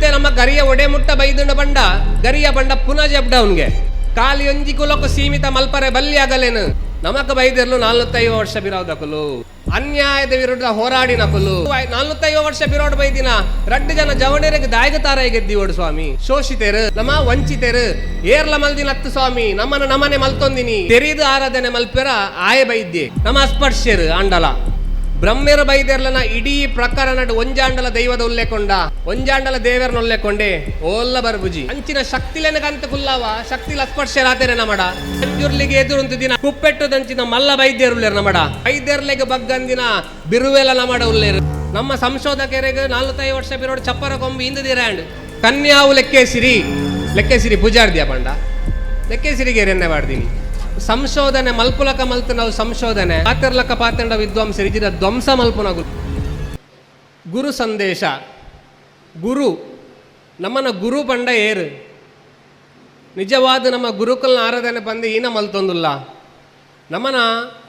ಇತ್ತೆ ನಮ್ಮ ಗರಿಯ ಒಡೆ ಮುಟ್ಟ ಬೈದುಂಡ ಬಂಡ. ಗರಿಯ ಬಂಡ ಪುನಃ ಜಬ್ಡೌನ್ಗೆ ಕಾಲಿ ಒಂಜಿ ಕುಲಕ್ಕೆ ಸೀಮಿತ ಮಲ್ಪರೆ ಬಲ್ಲಿ ಆಗಲೇನು. ನಮಕ ಬೈದಿರ್ಲು ನಾಲ್ವತ್ತೈದು ವರ್ಷ ಬಿರೋದಕಲು ಅನ್ಯಾಯದ ವಿರುದ್ಧ ಹೋರಾಡಿನಕಲು ನಾಲ್ವತ್ತೈದು ವರ್ಷ ಬಿರೋಡ್ ಬೈದಿನ. ರಡ್ಡು ಜನ ಜವಣರಿಗೆ ದಾಯಗತಾರ ಗೆದ್ದಿವಡು ಸ್ವಾಮಿ. ಶೋಷಿತೆರು ನಮ್ಮ ವಂಚಿತೆರು. ಏರ್ಲ ಮಲ್ದಿನ ಹತ್ತು ಸ್ವಾಮಿ. ನಮ್ಮನ್ನು ನಮನೆ ಮಲ್ತೊಂದಿನಿ. ತೆರೀದು ಆರಾಧನೆ ಮಲ್ಪೆರ ಆಯ ಬೈದ್ಯೆ. ನಮ್ಮ ಅಸ್ಪರ್ಶ್ಯರು ಆಂಡಲ. ಬ್ರಹ್ಮೆರ ಬೈದೆರ್ಲನ ಇಡೀ ಪ್ರಕರಣ ಒಂಜಾಂಡಲ ದೈವದ ಉಲ್ಲೇಕೊಂಡ, ಒಂಜಾಂಡಲ ದೇವರನ್ನ ಉಲ್ಲೇಕೊಂಡೆ, ಓಲ್ಲ ಬರ್ಬುಜಿ. ಅಂಚಿನ ಶಕ್ತಿಲೆನಗಂತ ಕುಲ್ಲಾವ, ಶಕ್ತಿ ಲಸ್ಪರ್ಶ ರಾತೇರೆ ನಮಡ. ಅಂಜುರ್ಲಿಗೆ ಎದುರು ದಿನ ಕುಪ್ಪೆಟ್ಟು ದಂಚಿನ ಮಲ್ಲ ಬೈದ್ಯರುಲ್ಲೇರು ನಮಡ. ಬೈದ್ಯರ್ಲೆಗೆ ಬಗ್ಗಂದಿನ ಬಿರುವೆಲ ನಮಡ ಉಲ್ಲೇರು. ನಮ್ಮ ಸಂಶೋಧಕರಿಗೆ ನಾಲ್ವತ್ತೈದು ವರ್ಷ ಬಿರೋಡು ಚಪ್ಪರ ಕೊಂಬಿ ಇಂದಿರಾಂಡ್ ಕನ್ಯಾವು ಲೆಕ್ಕೇಸಿರಿ ಲೆಕ್ಕೇಸಿರಿ ಪೂಜಾರ್ದಿಯ ಪಂಡ. ಲೆಕ್ಕೇಸಿರಿಗೆ ಎನ್ನೆ ಮಾಡ್ದೀನಿ ಸಂಶೋಧನೆ, ಮಲ್ಪುಲಕ ಮಲ್ತು ನಾವು ಸಂಶೋಧನೆ. ಪಾತಿರ್ಲಕ ಪಾತಂಡ ವಿದ್ವಾಂಸ ಇಜಿದ ಧ್ವಂಸ ಮಲ್ಪುನ ಗುರು ಸಂದೇಶ. ಗುರು, ನಮ್ಮನ ಗುರು ಪಂಡ ಏರು. ನಿಜವಾದ ನಮ್ಮ ಗುರುಕುಲ್ನ ಆರಾಧನೆ ಬಂದು ಈನ ಮಲ್ತೊಂದುಲ್ಲ. ನಮ್ಮನ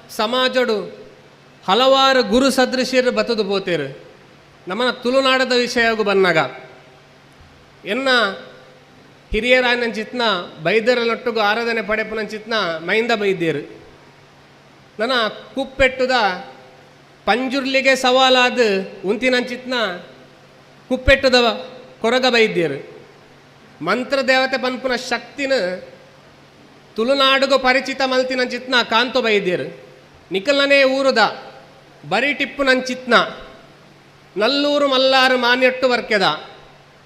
ಸಮಾಜಡು ಹಲವಾರು ಗುರು ಸದೃಶ್ಯರು ಬತದು ಪೋತೇರು. ನಮ್ಮನ ತುಳುನಾಡದ ವಿಷಯಗೂ ಬನ್ನಾಗ ಎನ್ನ ಹಿರಿಯರಾಯನ ಚಿತ್ನ ಬೈದ್ಯರಲ್ಲೊಟ್ಟಿಗೂ ಆರಾಧನೆ ಪಡೆಪನ ಚಿತ್ನ ಮೈಂದ ಬೈದ್ಯರು. ನನ್ನ ಕುಪ್ಪೆಟ್ಟುದ ಪಂಜುರ್ಲಿಗೆ ಸವಾಲಾದ ಉಂತಿನ ಚಿತ್ನ ಕುಪ್ಪೆಟ್ಟುದ ಕೊರಗ ಬೈದ್ಯರು. ಮಂತ್ರ ದೇವತೆ ಪನ್ಪುನ ಶಕ್ತಿನ ತುಳುನಾಡುಗು ಪರಿಚಿತ ಮಲ್ತಿನ ಚಿತ್ನ ಕಾಂತು ಬೈದ್ಯರು. ನಿಖಲನೇ ಊರುದ ಬರಿ ಟಿಪ್ಪು ಚಿತ್ನ ನಲ್ಲೂರು ಮಲ್ಲಾರು ಮಾನ್ಯಟ್ಟು ವರ್ಕೆದ,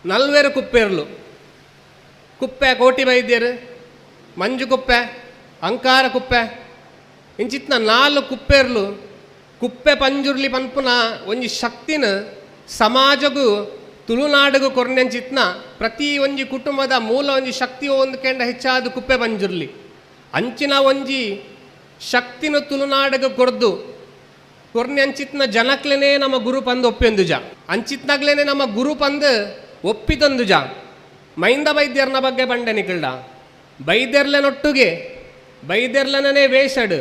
ನಲ್ವೇರು ಕುಪ್ಪೆರ್ಲು. ಕುಪ್ಪೆ, ಕೋಟಿ ವೈದ್ಯರು, ಮಂಜು ಕುಪ್ಪೆ, ಅಂಕಾರ ಕುಪ್ಪೆ. ಇಂಚಿತ್ನ ನಾಲ್ಕು ಕುಪ್ಪೆರ್ಲು, ಕುಪ್ಪೆ ಪಂಜುರ್ಲಿ ಪನ್ಪುನ ಒಂಜಿ ಶಕ್ತಿನ ಸಮಾಜಗೂ, ತುಳುನಾಡಿಗೂ ಕೊರ್ನೆಂಚಿತ್ನ ಪ್ರತಿ ಒಂಜಿ ಕುಟುಂಬದ ಮೂಲ ಒಂಜಿ ಶಕ್ತಿ ಒಂದು ಕೆಂಡ ಹೆಚ್ಚಾದ ಕುಪ್ಪೆ ಪಂಜುರ್ಲಿ. ಅಂಚಿನ ಒಂಜಿ ಶಕ್ತಿನ ತುಳುನಾಡಿಗೂ ಕೊರ್ದು ಕೊರ್ನೆ ಅಂಚಿತ್ನ ಜನಕ್ಲೇನೆ ನಮ್ಮ ಗುರು ಪಂದು ಒಪ್ಪೆಂದುಜ ಅಂಚಿತ್ನಾಗ್ಲೇನೆ ನಮ್ಮ ಗುರು ಪಂದು ಒಪ್ಪಿತೊಂದುಜ. ಮೈಂದ ಬೈದ್ಯರ್ನ ಬಗ್ಗೆ ಬಂಡೆ ನಿಕಲ್ಡ ಬೈದೆರ್ಲೆನೊಟ್ಟುಗೆ ಬೈದ್ಯರ್ಲನೇ ವೇಷಡ್,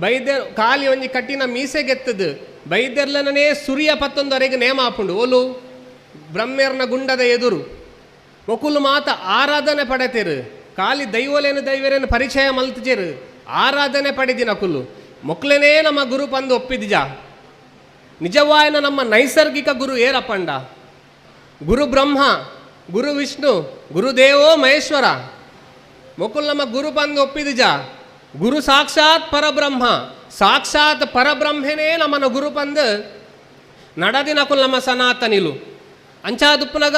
ಬೈದ್ಯ ಖಾಲಿ ಒಂಜಿ ಕಟ್ಟಿನ ಮೀಸೆ ಗೆತ್ತದು ಬೈದ್ಯರ್ಲನೇ ಸುರಿಯ ಪತ್ತೊಂದರೆಗೆ ನೇಮ ಹಾಪುಂಡು. ಓಲು, ಬ್ರಹ್ಮೇರ್ನ ಗುಂಡದ ಎದುರು ಒಕುಲು ಮಾತ ಆರಾಧನೆ ಪಡೆತಿರು ಖಾಲಿ ದೈವಲೇನು ದೈವರೇನು ಪರಿಚಯ ಮಲ್ತಿಜೇರು, ಆರಾಧನೆ ಪಡೆದಿನ ಕುಲು ಮೊಕ್ಲೇನೇ ನಮ್ಮ ಗುರು ಪಂದು ಒಪ್ಪಿದಿಜ. ನಿಜವಾಯನ ನಮ್ಮ ನೈಸರ್ಗಿಕ ಗುರು ಏರಪ್ಪಂಡ ಗುರು ಬ್ರಹ್ಮ ಗುರು ವಿಷ್ಣು ಗುರುದೇವೋ ಮಹೇಶ್ವರ. ಮುಕುಲ್ ನಮ್ಮ ಗುರು ಬಂದು ಒಪ್ಪಿದಿಜ. ಗುರು ಸಾಕ್ಷಾತ್ ಪರಬ್ರಹ್ಮ. ಸಾಕ್ಷಾತ್ ಪರಬ್ರಹ್ಮನೇ ನಮ್ಮನ ಗುರು ಬಂದು ನಡದಿನ ಕುಲ್ ನಮ್ಮ ಸನಾತನಿಲು. ಅಂಚಾದುಪ್ಪುನಗ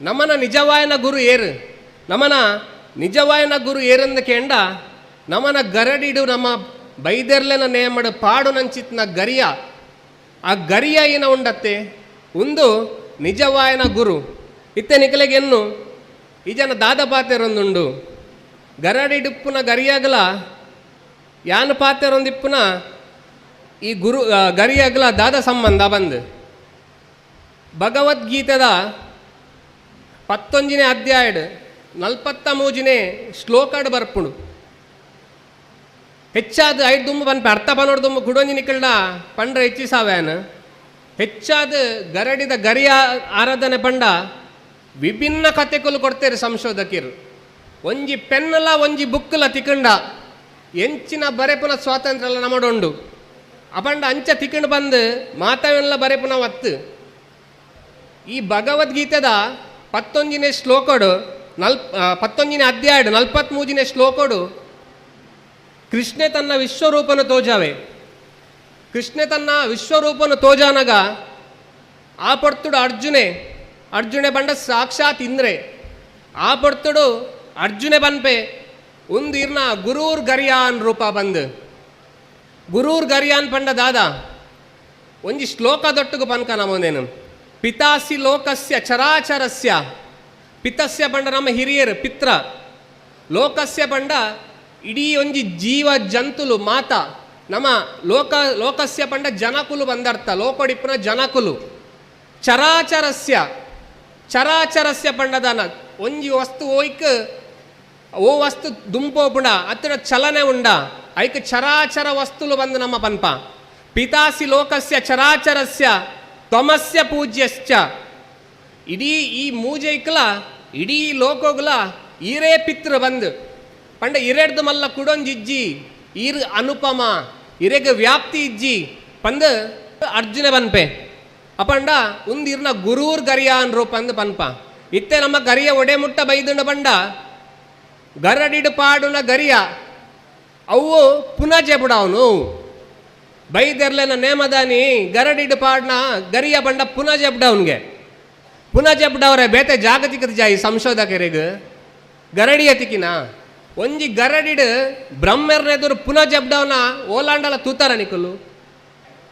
ನಮ್ಮನ ನಿಜವಾಯನ ಗುರು ಏರು. ನಮ್ಮನ ನಿಜವಾಯನ ಗುರು ಏರಂದ ಕೇಂಡ ನಮ್ಮನ ಗರಡಿಡು ನಮ್ಮ ಬೈದೆರ್ಲೆನ ನೇಮಡು ಪಾಡು ನಂಚಿತ್ನ ಗರಿಯ. ಆ ಗರಿಯ ಏನ ಉಂಡತ್ತೆ? ಒಂದು ನಿಜವಾಯನ ಗುರು. ಇತ್ತೆ ನಿಖಲೆಗೆನ್ನು ಈಜನ ಜನ ದಾದ ಪಾತೆರೊಂದುಂಡು ಗರಡಿಡುಪ್ಪುನ ಗರಿಯಾಗಲ, ಯಾನ ಪಾತೆರೊಂದಿಪ್ಪುನ ಈ ಗುರು ಗರಿಯಾಗಲ ದಾದ ಸಂಬಂಧ ಬಂದು. ಭಗವದ್ಗೀತದ ಪತ್ತೊಂಜಿನೇ ಅಧ್ಯಾಯಡ್ ನಲ್ಪತ್ತ ಮೂಜಿನೇ ಶ್ಲೋಕಡ್ ಬರ್ಪುಂಡು. ಹೆಚ್ಚಾದ ಐದು ದುಂಬು ಪನ್ಪೆ ಅರ್ಥ ಪನೋಡು ದುಂಬು ಕುಡೊಂಜಿ ಇಚ್ಚಿ ಸಾವೆನ್ ಹೆಚ್ಚಿಸಾವ್ಯಾನ. ಹೆಚ್ಚಾದ ಗರಡಿದ ಗರಿಯ ಆರಾಧನೆ ಪಂಡ ವಿಭಿನ್ನ ಕಥೆಗಳು ಕೊಡ್ತಾರೆ ಸಂಶೋಧಕರು. ಒಂಜಿ ಪೆನ್ನಲ, ಒಂಜಿ ಬುಕ್ಕಲ ತಿಕಂಡ, ಎಂಚಿನ ಬರೆಪುನ ಸ್ವಾತಂತ್ರ್ಯ ನಮಡುಂಡು ಅಪಂಡ ಅಂಚ ತಿಕಂಡು ಬಂದು ಮಾತಾವೆಲ್ಲ ಬರೆಪುನ ಒತ್ತು. ಈ ಭಗವದ್ಗೀತೆದ ಪತ್ತೊಂಜಿನೇ ಶ್ಲೋಕಡು, ನಲ್ ಪತ್ತೊಂದಿನೇ ಅಧ್ಯಾಯ ನಲ್ಪತ್ಮೂಜಿನೇ ಶ್ಲೋಕಡು, ಕೃಷ್ಣೆ ತನ್ನ ವಿಶ್ವರೂಪನ ತೋಜಾವೆ. ಕೃಷ್ಣೆ ತನ್ನ ವಿಶ್ವರೂಪನ ತೋಜಾನಗ, ಆ ಪಡ್ತುಡು ಅರ್ಜುನೆ ಅರ್ಜುನೆ ಬಂಡ ಸಾಕ್ಷಾತ್ ಇಂದ್ರೆ. ಆ ಬರ್ತಡು ಅರ್ಜುನೆ ಬನ್ಪೆ ಉಂದಿರ್ನ ಗುರೂರ್ ಗರಿಯಾನ್ ರೂಪ ಬಂದು. ಗುರೂರ್ ಗರಿಯಾನ್ ಪಂಡ ದಾದ ಒಂಜಿ ಶ್ಲೋಕ ಶ್ಲೋಕದೊಟ್ಟಿಗೆ ಪನ್ಕ ನಮ್ಮನೇನು ಪಿತಾಸಿ ಲೋಕಸ್ಯ ಚರಾಚರಸ್ಯ. ಪಿತಸ್ಯ ಬಂಡ ನಮ್ಮ ಹಿರಿಯರು, ಪಿತ್ರ. ಲೋಕಸ್ಯ ಬಂಡ ಇಡೀ ಒಂಜಿ ಜೀವ ಜಂತುಲು ಮಾತ. ನಮ್ಮ ಲೋಕ, ಲೋಕಸ್ಯ ಪಂಡ ಜನಕುಲು ಬಂದರ್ಥ, ಲೋಕಡಿಪ್ಪನ ಜನಕುಲು. ಚರಾಚರಸ್ಯ. ಚರಾಚರಸ್ಯ ಪಂಡದಾನ ಒಂಜಿ ವಸ್ತು ಓಯ್ಕ್, ಓ ವಸ್ತು ದುಂಪೋಪುಂಡ ಅತ್ತಿನ ಚಲನೆ ಉಂಡ. ಐಕ್ ಚರಾಚರ ವಸ್ತುಲು ಬಂದು ನಮ್ಮ ಪನ್ಪ. ಪಿತಾಸಿ ಲೋಕಸ್ಯ ಚರಾಚರಸ್ಯ, ತ್ವಮಸ್ಯ ಪೂಜ್ಯಶ್ಚ. ಇಡೀ ಈ ಮೂಜೈಕ್ಲ, ಇಡೀ ಲೋಕೋಗ್ಲ ಈರೇ ಪಿತೃ ಬಂದು. ಪಂಡ ಇರೆಡ್ದು ಮಲ್ಲ ಕುಡೊಂಜಿಜ್ಜಿ, ಈರ್ ಅನುಪಮ, ಇರೆಗ್ ವ್ಯಾಪ್ತಿ ಇಜ್ಜಿ, ಪಂದ್ ಅರ್ಜುನ ಬನ್ಪೆ. ಅಪಂಡ ಉಂದಿರ್ನ ಗುರೂರ್ ಗರಿಯ ಅನ್ರು ಪಂದ್ ಪನ್ಪ ಇತ್ತೆ ನಮ್ಮ ಗರಿಯ ಒಡೆ ಮುಟ್ಟ ಬೈದುಂಡ ಬಂಡ ಗರಡಿಡು ಪಾಡುನ ಗರಿಯ ಅವು ಪುನಃ ಅವನು ಬೈದೆರ್ಲೆನ ನೇಮದಾನಿ, ಗರಡಿಡು ಪಾಡ್ನ ಗರಿಯ ಬಂಡ ಪುನಃ ಜೆಬ್ಡವನ್ಗೆ ಪುನಃ ಜೆಬ್ಡವ್ರೆ ಬೇತೆ ಜಾಗತಿಕದ ಜಾಯಿ ಸಂಶೋಧಕರಿಗೆ. ಗರಡಿಯ ತಿಕ್ಕಿನ ಒಂಜಿ ಗರಡಿಡ್ ಬ್ರಹ್ಮೆರ್ನೆದುರು ಪುನಃ ಜಬ್ಡವನ ಓಲಾಂಡಲ ತೂತಾರ ನಿಕಲು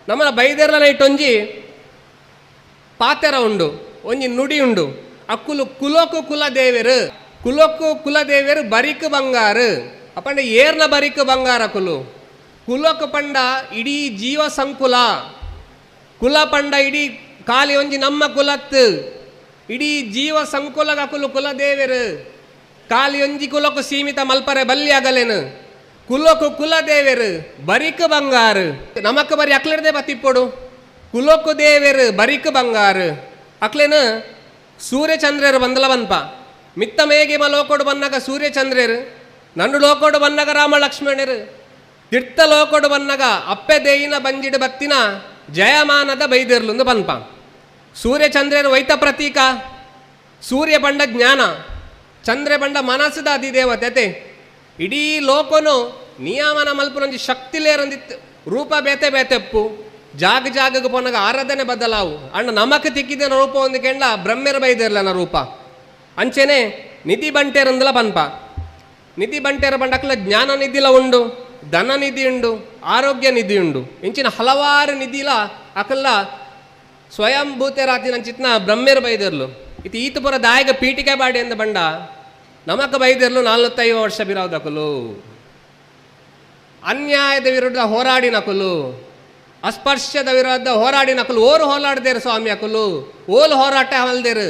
ನಮ್ಮನ ಬೈದೆರ್ಲನ ಇಟ್ಟೊಂಜಿ ಪಾತೆರ ಉಂಡು, ಒಂಜಿ ನುಡಿ ಉಂಡು. ಅಕ್ಕುಲು ಕುಲೋಕು ಕುಲದೇವೆರು ಕುಲೋಕು ಕುಲದೇವೆರು ಬರಿಕ್ ಬಂಗಾರು. ಅಪ್ಪಂಡ ಏರ್ನ ಬರಿಕ್ ಬಂಗಾರ ಕುಲು ಕುಲೋಕು ಪಂಡ ಇಡೀ ಜೀವ ಸಂಕುಲ. ಕುಲ ಪಂಡ ಇಡೀ ಕಾಲಿ ಒಂಜಿ ನಮ್ಮ ಕುಲತ್ ಇಡೀ ಜೀವ ಸಂಕುಲಗ ಕುಲು ಕುಲದೇವೆರು. ಕಾಲಿ ಒಂಜಿ ಕುಲೋಕು ಸೀಮಿತ ಮಲ್ಪರೆ ಬಲ್ಲಿ ಆಗಲೇನು ಕುಲೋಕು ಕುಲದೇವೆರು, ಬರಿಕ್ ಬಂಗಾರು. ನಮಕ್ ಬರಿ ಅಕ್ಲಡ್ದೆ ಬತ್ತಿಪ್ಪೊಡು. ಕುಲೋಕು ದೇವೆರು ಬರಿಕ್ ಬಂಗಾರು. ಅಕ್ಲೇನ ಸೂರ್ಯಚಂದ್ರರು ಬಂದಲ ಬನ್ಪ ಮಿತ್ತ ಮೇಗೆ ಲೋಕೋಡು ಬನ್ನಗ ಸೂರ್ಯಚಂದ್ರರು, ನಂಡು ಲೋಕೋಡು ಬನ್ನಗ ರಾಮ ಲಕ್ಷ್ಮಣರು ತಿರ್ತ ಲೋಕೋಡು ಬನ್ನಗ ಅಪ್ಪೆ ದೇಯಿನ ಬಂಜಿಡು ಬತ್ತಿನ ಜಯಮಾನದ ಬೈದಿರ್ಲುಂದು ಬನ್ಪ ಸೂರ್ಯಚಂದ್ರರು ವೈತ ಪ್ರತೀಕ, ಸೂರ್ಯ ಬಂಡ ಜ್ಞಾನ, ಚಂದ್ರ ಬಂಡ ಮನಸ್ಸದ ಅಧಿದೇವತೆ ಇಡೀ ಲೋಕನು ನಿಯಮನ ಶಕ್ತಿ ಶಕ್ತಿಲೇರಂದಿತ್ತು, ರೂಪ ಬೇತೆ ಬೇತೆಪ್ಪು. ಜಾಗ ಜಾಗಕ್ಕೆ ಪೋನಾಗ ಆರಾಧನೆ ಬದಲಾವು. ಅಣ್ಣ, ನಮಕ್ ತಿಕ್ಕಿದ ರೂಪ ಒಂದು ಕೆಂಡ ಬ್ರಹ್ಮೆರ ನ ರೂಪ. ಅಂಚೆನೆ, ನಿಧಿ ಬಂಟೇರಂದಲ ಬನ್ಪ ನಿಧಿ ಬಂಟೇರ ಬಂಡಕ್ಲ ಜ್ಞಾನ ನಿಧಿಲ ಉಂಡು, ಧನ ನಿಧಿ ಉಂಡು, ಆರೋಗ್ಯ ನಿಧಿ ಉಂಡು. ಇಂಚಿನ ಹಲವಾರು ನಿಧಿಲ ಅಕಲ್ಲ ಸ್ವಯಂ ಸ್ವಯಂಭೂತರಾತಿ ಚಿತ್ನ ಬ್ರಹ್ಮೇರು ಬೈದಿರ್ಲು. ಇತಿ ಈತ ಪುರ ದಾಯಗ ಪೀಠಿಕೆ ಬಾಡಿ ಅಂದ ಬಂಡ, ನಮಕ ಬೈದಿರ್ಲು ನಾಲ್ವತ್ತೈದು ವರ್ಷ ಬಿರಾವ್ದಕಲು ಅನ್ಯಾಯದ ವಿರುದ್ಧ ಹೋರಾಡಿನಕಲು ಅಸ್ಪರ್ಶದ ವಿರುದ್ಧ ಹೋರಾಡಿನಕಲು ಓರು ಹೋರಾಡ್ದೇರು ಸ್ವಾಮಿ ಅಕಲು ಓಲ್ ಹೋರಾಟ ಮಲ್ದೇರು.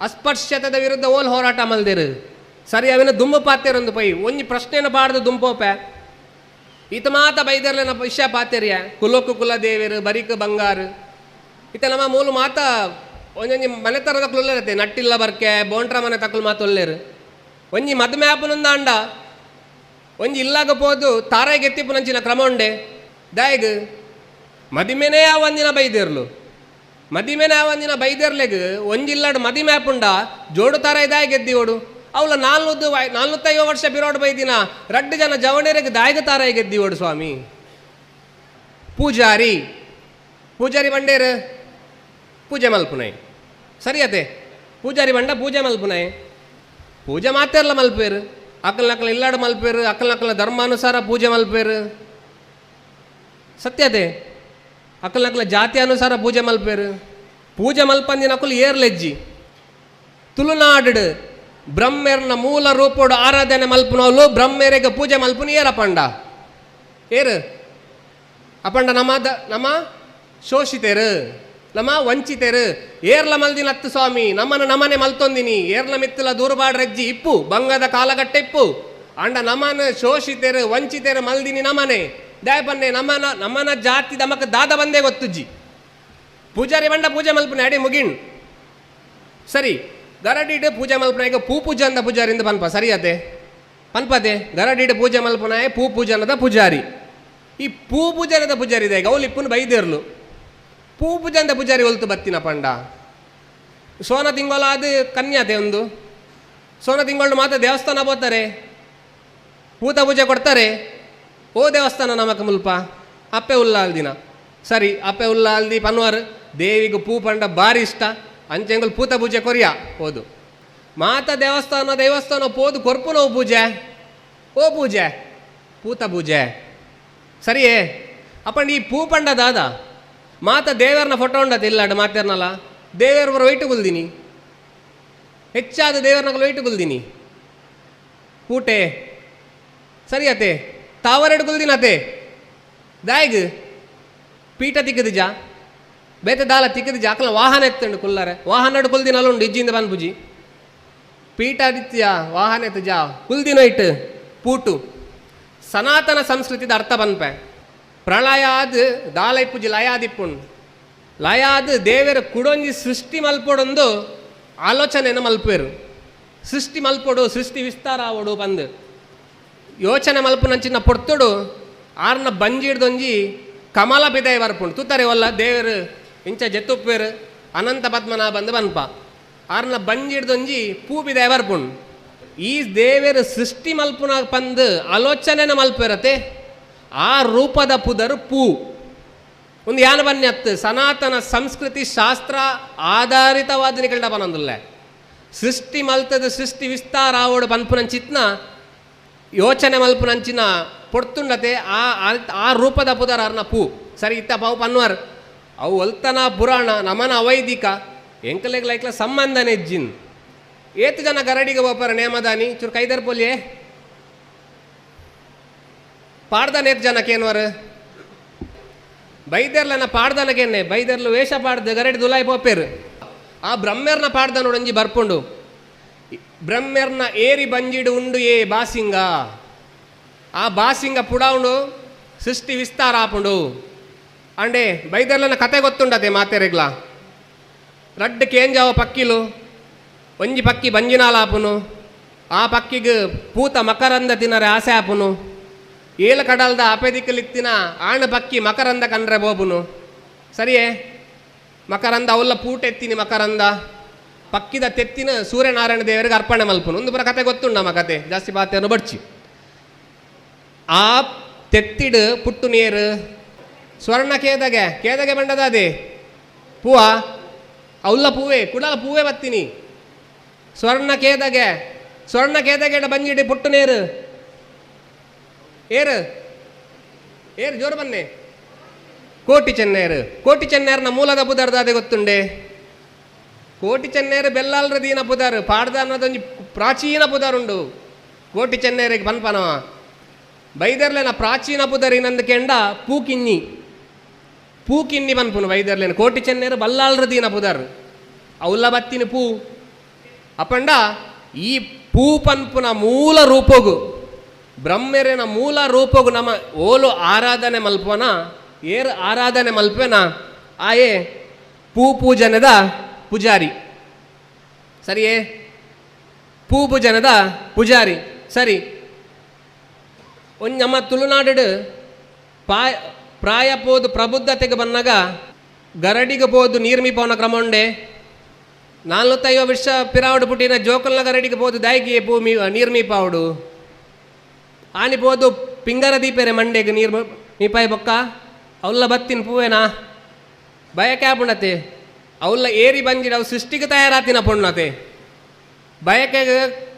ಅಸ್ಪರ್ಶತದ ವಿರುದ್ಧ ಓಲ್ ಹೋರಾಟ ಮಲ್ದೇರು. ಸರಿ, ಅವಿನ ದುಂಬು ಪಾತೇರೊಂದು ಪೈ ಒಂಜಿ ಪ್ರಶ್ನೆನ ಬಾಡ್ದು ದುಂಪೋಪೆ ಈತ ಮಾತ ಬೈದರ್ಲೆನ ವಿಷಯ ಪಾತೇರಿಯ ಕುಲೋಕು ಕುಲದೇವಿರು, ಬರಿಕ ಬಂಗಾರ. ಇತ ನಮ್ಮ ಮೂಲ ಮಾತ ಒಂಜೊಂಜಿ ಮನೆ ತರದ ತಕ್ಲುಲ್ಲರತೆ ನಟ್ಟಿಲ್ಲ ಬರ್ಕೆ ಬೋಂಟ್ರ ಮನೆ ತಕ್ಕಲು ಮಾತು ಒಲ್ಲೇರು. ಒಂಜಿ ಮದ್ಮೆ ಆಪುನಂದ ಅಂಡ ಒಂಜಿ ಇಲ್ಲಾಗ ಪೋದು ತಾರಾಯಿ ಗೆತ್ತಿಪ್ಪು ನಂಚಿನ ಕ್ರಮ ಉಂಡೆ. ದಾಯಗ್? ಮದಿಮೆನೇ ಒಂದಿನ ಬೈದೇರ್ಲು. ಮದಿಮೆನೇ ಒಂದಿನ ಬೈದೇರ್ಲೆಗ್ ಒಂಜಿಲ್ಲಾಡು ಮದಿಮೆ ಆಪುಂಡ ಜೋಡು ತರ ಇದಾಯ್ ಗೆದ್ದಿ ಓಡು. ಅವಳ ನಾಲ್ನೂದು ನಾಲ್ನೂತ್ತೈವ ವರ್ಷ ಬಿರೋಡು ಬೈದಿನ ರಡ್ಡು ಜನ ಜವಣರಿಗೆ ದಾಯಗ ತಾರ ಗೆದ್ದಿ ಓಡು ಸ್ವಾಮಿ. ಪೂಜಾರಿ. ಪೂಜಾರಿ ಬಂಡೇರು ಪೂಜೆ ಮಲ್ಪುನೈ. ಸರಿಯತೆ. ಪೂಜಾರಿ ಬಂಡ ಪೂಜೆ ಮಲ್ಪುನೈ. ಪೂಜೆ ಮಾತೆರ್ಲ ಮಲ್ಪೇರು? ಅಕ್ಕಲ ನಕ್ಕಲ ಇಲ್ಲಾಡು ಮಲ್ಪೇರು? ಅಕ್ಕಲ ನಕ್ಕಲ ಧರ್ಮಾನುಸಾರ ಪೂಜೆ ಮಲ್ಪೇರು? ಸತ್ಯತೆ ಅಕ್ಕಲ್ ನಕ್ಕಲ ಜಾತಿ ಅನುಸಾರ ಪೂಜೆ ಮಲ್ಪೇರು. ಪೂಜೆ ಮಲ್ಪಂದಿನ ಅಕ್ಕಲು ಏರ್ಲೆಜ್ಜಿ ತುಳುನಾಡು ಬ್ರಹ್ಮೇರ್ನ ಮೂಲ ರೂಪೋಡು ಆರಾಧನೆ ಮಲ್ಪನವಲು ಬ್ರಹ್ಮೇರೆಗೆ ಪೂಜೆ ಮಲ್ಪುನಿ ಏರ ಪಂಡ ಏರು? ಅಪಂಡ ನಮ್ಮ ದ ನಮ್ಮ ಶೋಷಿತೇರು. ನಮ್ಮ ವಂಚಿತೇರು. ಏರ್ಲ ಮಲ್ದಿನ ಹತ್ತು ಸ್ವಾಮಿ, ನಮ್ಮನ ನಮನೆ ಮಲ್ತೊಂದಿನಿ. ಏರ್ಲ ಮಿತ್ತಲ ದೂರಬಾಡ್ರಜ್ಜಿ ಇಪ್ಪು, ಬಂಗದ ಕಾಲಗಟ್ಟೆ ಇಪ್ಪು. ಅಂಡ ನಮನ ಶೋಷಿತೇರು, ವಂಚಿತೇರು ಮಲ್ದಿನಿ ನಮನೆ. ದಯಪನ್ನೆ ನಮ್ಮನ ನಮ್ಮನ ಜಾತಿ ನಮಕ ದಾದ ಬಂದೇ ಗೊತ್ತುಜ್ಜಿ ಪೂಜಾರಿ ಬಂಡ ಪೂಜೆ ಮಲ್ಪನೆ, ಅಡಿ ಮುಗಿಣ್. ಸರಿ ಗರಡಿಡ್ ಪೂಜೆ ಮಲ್ಪನ, ಈಗ ಪೂ ಪೂಜೆ ಅಂದ ಪೂಜಾರಿಂದ ಪನ್ಪ, ಸರಿಯತೆ? ಪನ್ಪದೆ ಗರಡಿಡ್ ಪೂಜೆ ಮಲ್ಪನ, ಪೂ ಪೂಜನದ ಪೂಜಾರಿ. ಈ ಪೂ ಪೂಜನದ ಪೂಜಾರಿ ಇದೆ, ಈಗ ಅವ್ಲು ಇಪ್ಪುನು ಬೈದಿರ್ಲು. ಪೂ ಪೂಜಂದ ಪೂಜಾರಿ ಒಲ್ತು ಬತ್ತಿನ ಪಂಡ. ಸೋನ ತಿಂಗಳ ಅದು ಕನ್ಯಾತೆ ಒಂದು. ಸೋನ ತಿಂಗಳು ಮಾತ್ರ ದೇವಸ್ಥಾನ ಬೋತಾರೆ ಪೂತ ಪೂಜೆ ಕೊಡ್ತಾರೆ. ಓ ದೇವಸ್ಥಾನ ನಮಕ ಮುಲ್ಪ ಅಪ್ಪೆ ಉಲ್ಲಾಲ್ ದಿನ. ಸರಿ, ಅಪ್ಪೆ ಉಲ್ಲಾಲ್ ದಿ ಪನ್ವರ್ ದೇವಿಗೆ ಪೂ ಪಂಡ ಭಾರಿ ಇಷ್ಟ. ಅಂಚೆಂಗಲ್ ಪೂತ ಪೂಜೆ ಕೊರಿಯ, ಹೋದು. ಮಾತ ದೇವಸ್ಥಾನ ದೇವಸ್ಥಾನ, ಪೋದು ಕೊರ್ಪುನೋ ಪೂಜೆ. ಓ ಪೂಜೆ, ಪೂತ ಪೂಜೆ. ಸರಿಯೇ ಅಪ್ಪಂಡ್ ಈ ಪೂ ಪಂಡ ದಾದ. ಮಾತ ದೇವರನ್ನ ಫೋಟೋ ಉಂಡದ ಇಲ್ಲ ಮಾತೇರ್ನಲ್ಲ ದೇವರ ಬರೋ ವೈಟು ಗುಲ್ದಿನಿ ಹೆಚ್ಚಾದ ದೇವರನ್ನ ವೈಟು ಗುಲ್ದಿನಿ ಪೂಟೆ ಸರಿಯತೆ. ತಾವರೆಡು ಗುಲ್ದಿನತೆ ದಾಯಗ್, ಪೀಠ ತಿಕ್ಕದ ಜಾ ಬೇತೆ ದಾಲ ತಿಕ್ಕದ ಜಾ ಅಕಲ ವಾಹನ ಎತ್ತಂಡು ಕುಲ್ಲಾರೆ. ವಾಹನ ಕುಲ್ದಿನ ಅಲ್ಲುಂಡು ಇಜ್ಜಿಂದ ಬನ್ಬುಜಿ ಪೀಠ ಆದಿತ್ಯ ವಾಹನ ಎತ್ತ ಜಾ ಕುಲ್ದಿನ ಇಟ್ಟು, ಪೂಟು. ಸನಾತನ ಸಂಸ್ಕೃತಿದ ಅರ್ಥ ಬನ್ಪೆ ಪ್ರಳಯ ಆದ್ ದಾಲ ಇಪ್ಪುಜಿ ಲಯ ಆದಿಪ್ಪುಂಡು ಲಯಾದ್ ದೇವರ ಕುಡೊಂಜಿ ಸೃಷ್ಟಿ ಮಲ್ಪೊಡೊಂದು ಆಲೋಚನೆನ ಮಲ್ಪೇರು. ಸೃಷ್ಟಿ ಮಲ್ಪೊಡು, ಸೃಷ್ಟಿ ವಿಸ್ತಾರ ಆವಡು ಬಂದು. ಯೋಚನೆ ಮಲ್ಪುನಂಚಿನ ಪೊರ್ತುಡು, ಆರ್ನ ಬಂಜಿಡ್ದೊಂಜಿ ಕಮಲ ಬಿದಯ ಬರ್ಪುಂಡು ತೂತಾರೆ ಒಲ್ಲ ದೇವರು, ಇಂಚ ಜೆತ್ತುಪ್ಪೇರು, ಅನಂತ ಪದ್ಮನಾಭ ಬಂದು ಬನ್ಪ. ಆರ್ನ ಬಂಜಿಡ್ದೊಂಜಿ ಪೂ ಬಿದಯ ಬರ್ಪುಂಡು ಈ ದೇವರು ಸೃಷ್ಟಿ ಮಲ್ಪುನ ಪಂದು ಆಲೋಚನೆನ ಮಲ್ಪಿರತ್ತೆ ಆ ರೂಪದ ಪುದರು ಪೂ. ಒಂದು ಯಾನ ಬನ್ಯತ್ ಸನಾತನ ಸಂಸ್ಕೃತಿ ಶಾಸ್ತ್ರ ಆಧಾರಿತವಾದ ನಿಕಲ್ಡ ಬನೊಂದುಲ್ಲ ಸೃಷ್ಟಿ ಮಲ್ತದ ಸೃಷ್ಟಿ ವಿಸ್ತಾರ ಆವಡು ಪನ್ಪುನಂಚಿತ್ನ ಯೋಚನೆ ಮಲ್ಪುನಂಚಿನ ಪೊಡ್ತುಂಡತೆ, ಆ ಆ- ರೂಪದ ಪುದರ ಅರ್ನ ಪೂ. ಸರಿ, ಇತ್ತ ಪಾವು ಪನ್ವರ್. ಅವು ಒಲ್ತನ ಪುರಾಣ, ನಮನ ಅವೈದಿಕ ಎಂಕಲೆಗ್ ಲೈಕ್ಲ ಸಂಬಂಧ ನೆಜ್ಜಿನ್. ಏತು ಜನ ಗರಡಿಗೆ ಹೋಗ್ಪಾರ ನೇಮದಾನಿ, ಚೂರು ಕೈದರ್ ಪೊಲಿಯೇ. ಪಾಡ್ದಾನ ಏತ್ ಜನಕ್ಕೇನ್ವರ್ ಬೈದರ್ಲನ ಪಾಡ್ದನಗೇನೆ ಬೈದರ್ಲು ವೇಷ ಪಾಡ್ದು ಗರಡಿ ದುಲಾಯಿ ಪೋಪೇರು. ಆ ಬ್ರಹ್ಮೆರ್ನ ಪಾಡ್ದ ನೋಡಂಜಿ ಬರ್ಪುಂಡು. ಬ್ರಹ್ಮೆರ್ನ ಏರಿ ಬಂಜಿಡು ಉಂಡು ಏ ಬಾಸಿಂಗ ಆ ಬಾಸಿಂಗ ಪುಡಾವುಂಡು ಸೃಷ್ಟಿ ವಿಸ್ತಾರ ಆಪುಂಡು ಅಂಡೆ ಬೈದರ್ಲನ ಕತೆ ಗೊತ್ತುಂಡತೆ ಮಾತೆರೆಗ್ಲ ರಡ್ಡ್ ಕೇಂಜಾವ ಪಕ್ಕಿಲು ಒಂಜಿ ಪಕ್ಕಿ ಬಂಜಿನಾಲಾಪುನು ಆ ಪಕ್ಕಿಗೆ ಪೂತ ಮಕರಂದ ತಿನ್ನರೆ ಆಸೆ ಆಪುನು ಏಲ ಕಡಲ್ದ ಅಪೆದಿಕ್ಕಲಿತ್ತಿನ ಆಣ ಪಕ್ಕಿ ಮಕರಂದ ಕಂಡ್ರೆ ಬೋಬುನು ಸರಿಯೇ ಮಕರಂದ ಅವಲ್ಲ ಪೂಟೆತ್ತಿನಿ ಮಕರಂದ ಪಕ್ಕಿದ ತೆತ್ತಿನ ಸೂರ್ಯನಾರಾಯಣ ದೇವರಿಗೆ ಅರ್ಪಣೆ ಮಲ್ಪನು. ಒಂದು ಬರ ಕತೆ ಗೊತ್ತುಂಡು ನಮ್ಮ ಕತೆ. ಜಾಸ್ತಿ ಬಾತೆಯನ್ನು ಬಡ್ಚಿ. ಆ ತೆತ್ತಿಡು ಪುಟ್ಟು ನೀರು. ಸ್ವರ್ಣ ಕೇದಗೆ. ಕೇದಗೆ ಬಂಡದ ಅದೇ ಪೂವ. ಅವಲ್ಲ ಪೂವೆ. ಕುಡಲ ಪೂವೆ ಬತ್ತೀನಿ. ಸ್ವರ್ಣ ಕೇದಗೆ. ಸ್ವರ್ಣ ಕೇದಗೆಡ ಬಂದಿಡಿ ಪುಟ್ಟು ನೀರು. ಏರು. ಏರು ಜೋರು ಬನ್ನೆ. ಕೋಟಿ ಚೆನ್ನೇರು. ಕೋಟಿ ಚೆನ್ನೇರ್ನ ಮೂಲದ ಬುದರ್ದಾದೆ ಗೊತ್ತುಂಡೆ. ಕೋಟಿ ಚೆನ್ನೇರು ಬೆಲ್ಲಾಲ್ರ ದೀನ ಪುದರ್ ಪಾಡ್ದ ಅನ್ನೋದೊಂದು ಪ್ರಾಚೀನ ಪುದರುಂಡು ಕೋಟಿ ಚೆನ್ನೇರಿಗೆ ಪನ್ಪನವ ಬೈದರ್ಲೆನ ಪ್ರಾಚೀನ ಪುದರಿನಂದು ಕೆಂಡ ಪೂಕಿನ್ನಿ ಪೂಕಿನ್ನಿ ಪನ್ಪುನು ಬೈದರ್ಲೆನ ಕೋಟಿ ಚೆನ್ನೇರು ಬಲ್ಲಾಲ್ರ ದೀನ ಪುದರ್ ಅವಲ್ಲ ಬತ್ತಿನ ಪೂ ಅಪ್ಪಂಡ ಈ ಪೂ ಪನ್ಪುನ ಮೂಲ ರೂಪಗು ಬ್ರಹ್ಮೆರಿನ ಮೂಲ ರೂಪಗು ನಮ್ಮ ಓಲು ಆರಾಧನೆ ಮಲ್ಪನ ಏರು ಆರಾಧನೆ ಮಲ್ಪೇನ ಆಯೇ ಪೂ ಪೂಜನದ ಪೂಜಾರಿ. ಸರಿಯೇ? ಪೂ ಪೂಜನದ ಪೂಜಾರಿ. ಸರಿ. ಒಂದು ನಮ್ಮ ತುಳುನಾಡು ಪಾಯ ಪ್ರಾಯ ಪೋದು ಪ್ರಬುದ್ಧತೆಗೆ ಬಂದಾಗ ಗರಡಿಗೆ ಪೋದು ನೀರ್ಮಿ ಪೋನ ಕ್ರಮ ಉಂಡೆ. ನಾಲ್ವತ್ತೈವ ವರ್ಷ ಪಿರಾವಡು ಪುಟ್ಟಿನ ಜೋಕಲ್ನ ಗರಡಿಗೆ ಪೋದು ದಾಯಿಗೆ ಭೂಮಿ ನೀರ್ಮಿ ಪಾವುಡು ಆನಿ ಪೋದು ಪಿಂಗರ ದೀಪೆರೆ ಮಂಡೆಗೆ ನೀರು ಮೀಪಾಯಿ ಬೊಕ್ಕ. ಅವಲ್ಲ ಬತ್ತಿನ ಪೂವೇನಾ? ಪುಣತೆ ಅವಲ್ಲ ಏರಿ ಬಂಜಿಡ ಅವು ಸೃಷ್ಟಿಗೆ ತಯಾರಾತಿನ ಪೊಣ್ಣತೆ. ಬಯಕೆ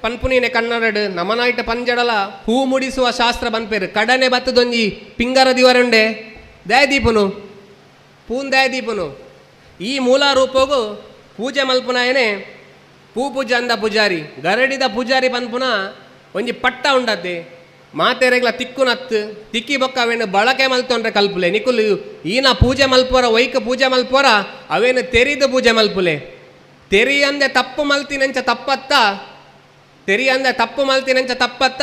ಪನ್ಪುನಿನೆ ಕನ್ನಡಡು, ನಮನಾಯ್ಟ ಪಂಜಡಲ, ಹೂ ಮುಡಿಸುವ ಶಾಸ್ತ್ರ ಬನ್ಪೇರು ಕಡನೆ ಬತ್ತದೊಂಜಿ ಪಿಂಗರ ದಿವರಂಡೆ ದಯದೀಪನು, ಪೂನ್ ದಯದೀಪನು, ಈ ಮೂಲ ರೂಪಗು ಪೂಜೆ ಮಲ್ಪುನಾಯನೆ ಪೂ ಪೂಜೆ ಅಂದ ಪೂಜಾರಿ. ಗರಡಿದ ಪೂಜಾರಿ ಪನ್ಪುನ, ಒಂಜಿ ಪಟ್ಟ ಉಂಡತ್ತೆ ಮಾತೆರೆಗ್ಲ ತಿಕ್ಕುನತ್ತು ತಿಕ್ಕಿ ಬೊಕ್ಕ ಅವೇನು ಬಳಕೆ ಮಲ್ತೊಂಡ್ರೆ ಕಲ್ಪುಲೆ. ನಿಕುಲು ಈನ ಪೂಜೆ ಮಲ್ಪೋರ ವೈಕ ಪೂಜೆ ಮಲ್ಪೋರ ಅವೇನು ತೆರಿದು ಪೂಜೆ ಮಲ್ಪುಲೆ. ತೆರಿ ಅಂದೆ ತಪ್ಪು ಮಲ್ತಿನಂಚ ತಪ್ಪತ್ತ, ತೆರಿ ಅಂದೆ ತಪ್ಪು ಮಲ್ತಿನಂಚ ತಪ್ಪತ್ತ,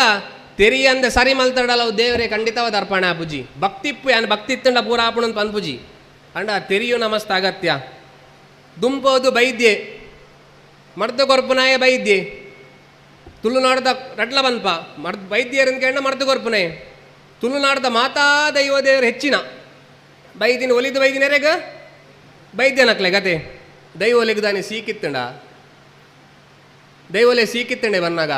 ತೆರಿ ಅಂದೆ ಸರಿ ಮಲ್ತಡಲ್ಲ ಅವು ದೇವರೇ ಖಂಡಿತವಾದ ಅರ್ಪಣೆ ಪೂಜಿ. ಭಕ್ತಿಪ್ಪು ಯಾನ್ ಭಕ್ತಿ ಇತ್ತಂಡ ಪೂರ ಆಪಣ ಅಂತ ಪೂಜಿ. ಅಂಡ ತೆರಿಯು ನಮಸ್ತ ಅಗತ್ಯ. ದುಂಪೋದು ಬೈದ್ಯೆ ಮರ್ದ ಗೊರ್ಪುನಾಯ ಬೈದ್ಯೆ. ತುಳುನಾಡದ ರಡ್ಲ ಬನ್ಪ ಮರ್ದ ವೈದ್ಯರಿಂದ ಕೇಳ ಮರ್ದು ಕೊರ್ಪುನೆ ತುಳುನಾಡದ ಮಾತಾ ದೈವ ದೇವರು ಹೆಚ್ಚಿನ. ಬೈದಿನ ಒಲಿದು ಬೈದಿನರೆಗ ಬೈದ್ಯನಕ್ಲೆ ಗತೆ. ದೈವ ಒಲಿಗದಾನೆ ಸೀಕಿತ್ತಂಡ. ದೈವಲೆ ಸೀಕಿತ್ತಂಡೆ ಬನ್ನಾಗ.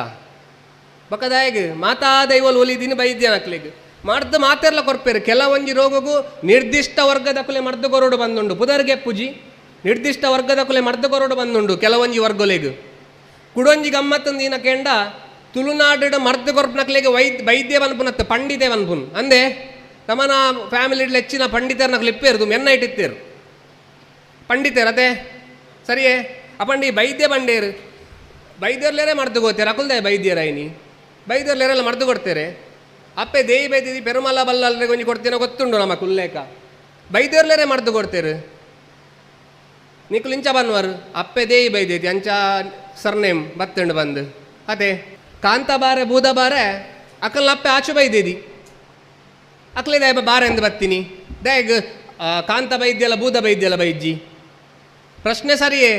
ಬಕದಾಯಗ್ ಮಾತಾ ದೈವಲ್ ಒಲಿದಿನ ಬೈದ್ಯನಕ್ಲೆಗ್ ಮರ್ದ ಮಾತೆರ್ಲ ಕೊರ್ಪೇರು ಕೆಲವೊಂಜಿ ರೋಗಗೂ ನಿರ್ದಿಷ್ಟ ವರ್ಗದ ಕುಲೆ ಮರ್ದು ಕೊರೋಡು ಬಂದುಂಡು. ಪುದರ್ಗೆ ಪೂಜಿ ನಿರ್ದಿಷ್ಟ ವರ್ಗದ ಕುಲೆ ಮರ್ದು ಕೊರೋಡು ಬಂದುಂಡು ಕೆಲವೊಂಜಿ ವರ್ಗೊಲೆಗ್. ಕುಡೊಂಜಿ ಗಮ್ಮತ್ತಂದು ದಿನ ಕೆಂಡ ತುಳುನಾಡು ಮರ್ದ ಕೊರ್ಪನಕ್ಲೆಗೆ ವೈದ್ಯ ವೈದ್ಯ ಬನ್ಪುನತ್ತು ಪಂಡಿತೆ ಬನ್ಪುನ್ ಅಂದೆ, ತಮನ ಫ್ಯಾಮಿಲಿ ಹೆಚ್ಚಿನ ಪಂಡಿತರನ್ನ ಕ್ಲಿಪ್ಪೇರ್ದು ಮೆನ್ನ ಇಟ್ಟಿತ್ತೇರು. ಪಂಡಿತೇರು ಅದೇ ಸರಿಯೇ, ಅಪಂಡಿ ವೈದ್ಯ ಬಂಡೇರು. ಬೈದ್ಯರ್ಲೇರೆ ಮರ್ದು ಗೋತೇರು ಅಕುಲ್ದೆ ಬೈದ್ಯರಾಯಿನಿ ಬೈದ್ಯರ್ಲೇರೆಲ್ಲ ಮರ್ದು ಕೊಡ್ತೇರೆ ಅಪ್ಪೆ ದೇಯಿ ಬೈದಿದಿ ಪೆರುಮಲ ಬಲ್ಲಲ್ರೆ ಗೊಂಜಿ ಕೊಡ್ತೇನೋ ಗೊತ್ತುಂಡು ನಮ್ಮ ಕುಲ್ಲೇಕ. ಬೈದ್ಯರ್ಲೇರೆ ಮರ್ದು ಕೊಡ್ತೇರು ನಿಕ್ಲು ಇಂಚ ಬನ್ವರು, ಅಪ್ಪೆ ದೇಯಿ ಬೈದೈತಿ, ಅಂಚ ಸರ್ನೇಮ್ ಬತ್ತಂಡು ಬಂದು. ಅದೇ ಕಾಂತ ಬಾರೆ ಬೂದ ಬಾರೆ ಅಕ್ಕಲ್ನ ಅಪ್ಪೆ ಆಚು ಬೈದೇದಿ. ಅಕ್ಲೆ ದಯ ಬಾರೆ ಎಂದು ಬತ್ತೀನಿ. ದಯಗ್ ಕಾಂತ ಬೈದ್ಯಲ್ಲ ಬೂದ ಬೈದ್ಯಲ ಬೈಜ್ಜಿ ಪ್ರಶ್ನೆ ಸರಿಯೇ,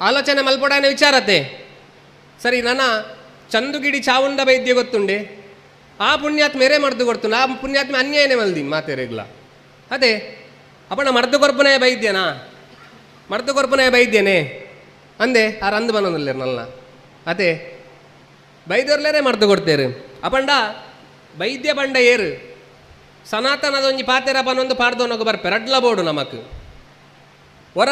ಆಲೋಚನೆ ಮಲ್ಪಡಾನೆ ವಿಚಾರತೆ. ಸರಿ, ನನ್ನ ಚಂದುಗಿಡಿ ಚಾವುಂಡ ಬೈದ್ಯ ಗೊತ್ತುಂಡೆ. ಆ ಪುಣ್ಯಾತ್ಮ ಮೇರೆ ಮರ್ದು ಕೊಡ್ತು ಆ ಪುಣ್ಯಾತ್ಮ ಅನ್ಯಾಯನೇ ಮಲ್ದಿ ಮಾತೇರೆಗ್ಲ. ಅದೇ ಅಪಣ ಮರ್ದು ಕೊರ್ಪನೆ ಬೈದ್ಯನಾ? ಮರ್ದು ಕೊರ್ಪನೆ ಬೈದ್ಯನೇ? ಅಂದೆ, ಆ ರಂದು ಬನ್ನೊಂದಿಲ್ಲ ನಲ್ಲ ಅದೇ ಬೈದೋರ್ಲೇರೆ ಮರ್ದು ಕೊಡ್ತೇರು. ಅಪಂಡ ವೈದ್ಯ ಬಂಡ ಏರು. ಸನಾತನದೊಂಜಿ ಪಾತೆರ ಅಪನೊಂದು ಪಾಡ್ದವನಗ ಬರ್ಪೇರು ಅಡ್ಲ ಬೋಡು ನಮಕ್. ಹೊರ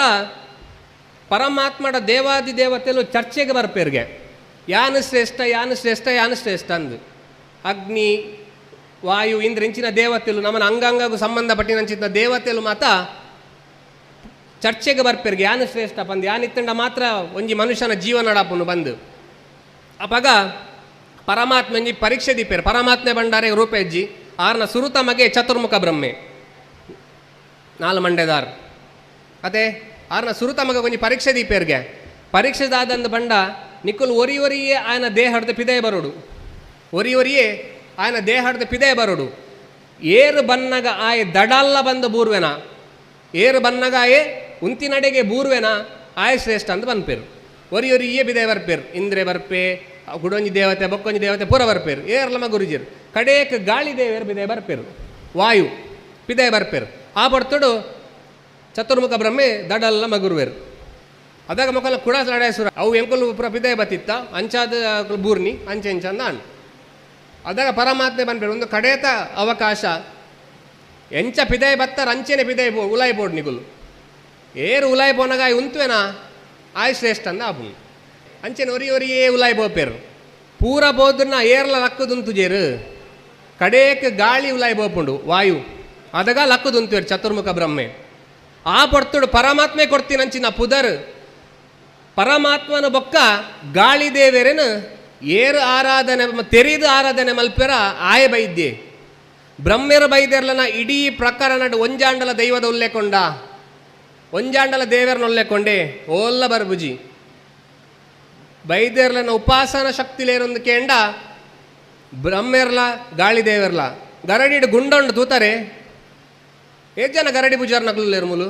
ಪರಮಾತ್ಮಡ ದೇವಾದಿ ದೇವತೆಲು ಚರ್ಚೆಗೆ ಬರ್ಪೇರ್ಗೆ. ಯಾನು ಶ್ರೇಷ್ಠ ಯಾನು ಶ್ರೇಷ್ಠ ಯಾನು ಶ್ರೇಷ್ಠ ಅಂದು. ಅಗ್ನಿ, ವಾಯು ಇಂದ್ರ ಇಂಚಿನ ದೇವತೆಲು ನಮ್ಮನ ಅಂಗಾಂಗಗೂ ಸಂಬಂಧಪಟ್ಟಿನಂಚಿನ ದೇವತೆಲು ಮಾತ ಚರ್ಚೆಗೆ ಬರ್ಪೆರ್ಗೆ, ಯಾನು ಶ್ರೇಷ್ಠ ಪಂದ್, ಯಾನ್ ಇತ್ತಂಡ ಮಾತ್ರ ಒಂಜಿ ಮನುಷ್ಯನ ಜೀವನ ನಡಪನು ಬಂದು. ಅಪಗ ಪರಮಾತ್ಮ ಒಂಜಿ ಪರೀಕ್ಷೆ ದೀಪೇರು, ಪರಮಾತ್ಮೆ ಬಂಡಾರೆ ರೂಪೇಜ್ಜಿ, ಆರ್ನ ಸುರುತ ಮಗೆ ಚತುರ್ಮುಖ ಬ್ರಹ್ಮೆ. ನಾಲ್ ಮಂಡೆದಾರ್. ಅದೇ ಆರ್ನ ಸುರುತ ಮಗ ಒಂಜಿ ಪರೀಕ್ಷೆ ದೀಪೇರ್ಗೆ. ಪರೀಕ್ಷೆ ದಾದಂದು ಬಂಡ ನಿಕ್ಕುಲು ಒರಿ ಒರಿಯೇ ಆಯನ ದೇಹ ಪಿದಯ ಪಿದೆ ಬರೋಡು. ಒರಿ ಒರಿಯೇ ಆಯನ ದೇಹ ಪಿದಯ ಪಿದೆ ಬರೋಡು. ಏರು ಬನ್ನಗ ಆಯ ದಡಲ್ಲ ಬಂದು ಬೂರ್ವೆನ. ಏರು ಬನ್ನಗ ಆಯೆ ಉಂತಿನಡೆಗೆ ಬೂರ್ವೆನ ಆಯ ಶ್ರೇಷ್ಠ ಅಂತ ಬಂದ್ಪೇರು. ಒರಿ ಒರಿಯೇ ಬಿದೆ ಬರ್ಪೇರು ಇಂದ್ರೆ ಬರ್ಪೆ ಗುಡೊಂಜಿ ದೇವತೆ ಬೊಕ್ಕೊಂಜಿ ದೇವತೆ ಪೂರ ಬರ್ಪೇರು ಏರ್ಲಮ ಗುರುಜಿರು. ಕಡೇಕ್ ಗಾಳಿ ದೇವರು ಬಿದೆ ಬರ್ಪೇರು ವಾಯು ಪಿದೆ ಬರ್ಪೇರು ಆ ಬರ್ತುಡು ಚತುರ್ಮುಖ ಬ್ರಹ್ಮೆ ದಡಲ್ಲ ಮಗುರುವೆರು ಅದಾಗ ಮಕ್ಕಳ ಕುಡ ಲಡಾಯಿಸುರ ಅವು ಎಂಕುಲು ಪುರ ಪಿದೆ ಬತ್ತಿತ್ತ, ಅಂಚಾದ ಬೂರ್ನಿ ಅಂಚೆ ಅಂಚಂದ ಅಣ್ಣ ಅದಾಗ ಪರಮಾತ್ಮೆ ಬಂದ್ಬೇಡ ಒಂದು ಕಡೆತ ಅವಕಾಶ. ಎಂಚ ಪಿದೆ ಬತ್ತಾರ, ಅಂಚೆನೆ ಪಿದೆ ಉಲಾಯ್ ಬೋಡ್ ನಿಗುಲು ಏರು ಉಲಾಯ್ ಬೋನಗ ಉಂತುವೆನ? ಆಯ್ ಶ್ರೇಷ್ಠ ಅಂದ ಆಪುನು ಅಂಚೆನ ಒರಿ ಒರಿಯೇ ಉಲಾಯ್ ಬೋಪೇರು. ಪೂರ ಬೋದನ್ನ ಏರ್ಲ ಲಕ್ಕದುಂತುಜೇರು ಕಡೇಕ್ ಗಾಳಿ ಉಲಾಯ್ ಬೋಪುಂಡು, ವಾಯು. ಅದಗ ಲಕ್ಕದುಂತುವೇರು ಚತುರ್ಮುಖ ಬ್ರಹ್ಮೆ. ಆ ಪಡ್ತುಡು ಪರಮಾತ್ಮೆ ಕೊಡ್ತೀನಂಚಿನ ಪುದರ್. ಪರಮಾತ್ಮನ ಬೊಕ್ಕ ಗಾಳಿ ದೇವೇರೇನು ಏರು ಆರಾಧನೆ ತೆರೆದು ಆರಾಧನೆ ಮಲ್ಪೆರ ಆಯ ಬೈದ್ಯೆ. ಬ್ರಹ್ಮೆರ ಬೈದೆರ್ಲನ ಇಡೀ ಪ್ರಕರಣ ಒಂಜಾಂಡಲ ದೈವದ ಉಲ್ಲೇಕೊಂಡ ಒಂಜಾಂಡಲ ದೇವರನ್ನ ಉಲ್ಲೇಕೊಂಡೆ ಓಲ್ಲ ಬರ್ಬುಜಿ. ಬೈದೇರ್ಲನ ಉಪಾಸನ ಶಕ್ತಿಲೇನೊಂದು ಕೇಂಡ, ಬ್ರಹ್ಮೆರ್ಲ ಗಾಳಿ ದೇವೆರ್ಲ. ಗರಡಿಡ್ ಗುಂಡೊಂಡು ತೂತಾರೆ ಏಜ್ ಜನ ಗರಡಿ ಪೂಜಾರ್ ನಕಲು ಲೇರು ಮುಲು?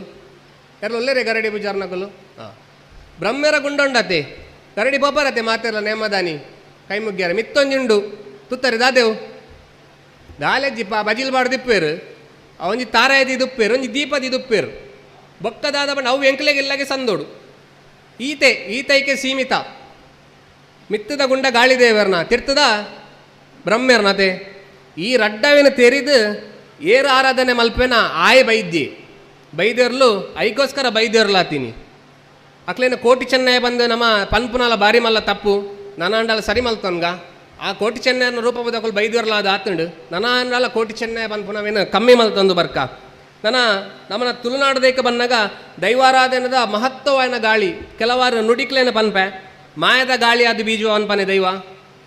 ಯಾರು ಗರಡಿ ಪೂಜಾರ್ ನಗಲು ಹಾಂ ಬ್ರಹ್ಮೆರ ಗುಂಡೊಂಡತೆ, ಗರಡಿ ಬೊಬ್ಬರತೆ ಮಾತೆರ್ಲ ನೇಮದಾನಿ ಕೈ ಮುಗ್ಗ್ಯಾರ ಮಿತ್ತೊಂಜುಂಡು ತೂತಾರೆ ದಾದೇವು. ದಾಲೆಜ್ಜಿ ಪಾ ಬಜಿಲ್ ಬಾಡು ದಿಪ್ಪೇರು ತಾರಾಯದಿ ದುಪ್ಪೇರು, ಒಂಜಿ ದೀಪದಿ ದುಪ್ಪೇರು. ಬೊಕ್ಕದಾದ ಬಣ್ಣ ಅವು ಎಂಕ್ಲೆಗೆ ಇಲ್ಲಗೆ ಸಂದೋಡು. ಈತೆ, ಈತೈಕೆ ಸೀಮಿತ. ಮಿತ್ತದ ಗುಂಡ ಗಾಳಿದೇವರ್ನ ತಿರ್ತದ ಬ್ರಹ್ಮೆರ್ನತೆ. ಈ ರಡ್ಡವೇನ ತೆರಿದು ಏರ ಆರಾಧನೆ ಮಲ್ಪೆನ ಆಯ್ ಬೈದ್ಯ. ಬೈದೇರ್ಲು, ಐಗೋಸ್ಕರ ಬೈದೇರ್ಲಾತೀನಿ. ಅಕ್ಲೇನ ಕೋಟಿ ಚೆನ್ನೈ ಬಂದು ನಮ್ಮ ಪನ್ಪುನಲ ಬಾರಿ ಮಲ್ಲ ತಪ್ಪು, ನನಾಂಡಲ ಸರಿ ಮಲ್ತನ್ಗ. ಆ ಕೋಟಿ ಚೆನ್ನೈನ ರೂಪ ಬದಕಲು ಬೈದೇರ್ಲ ಆತುಂಡು. ನನಾಂಡಲ ಕೋಟಿ ಚೆನ್ನೈ ಪನ್ಪುನವೇನು ಕಮ್ಮಿ ಮಲ್ತಂದು ಬರ್ಕ. ನನ ನಮ್ಮನ್ನ ತುಳುನಾಡದೇಕ ಬಂದಾಗ ದೈವಾರಾಧನದ ಮಹತ್ವವಾದ ಗಾಳಿ. ಕೆಲವಾರು ನುಡಿಕ್ಲೇನ ಪನ್ಪೆ. ಮಾಯದ ಗಾಳಿ ಆದ ಬೀಜು ಅನ್ಪನೆ ದೈವ.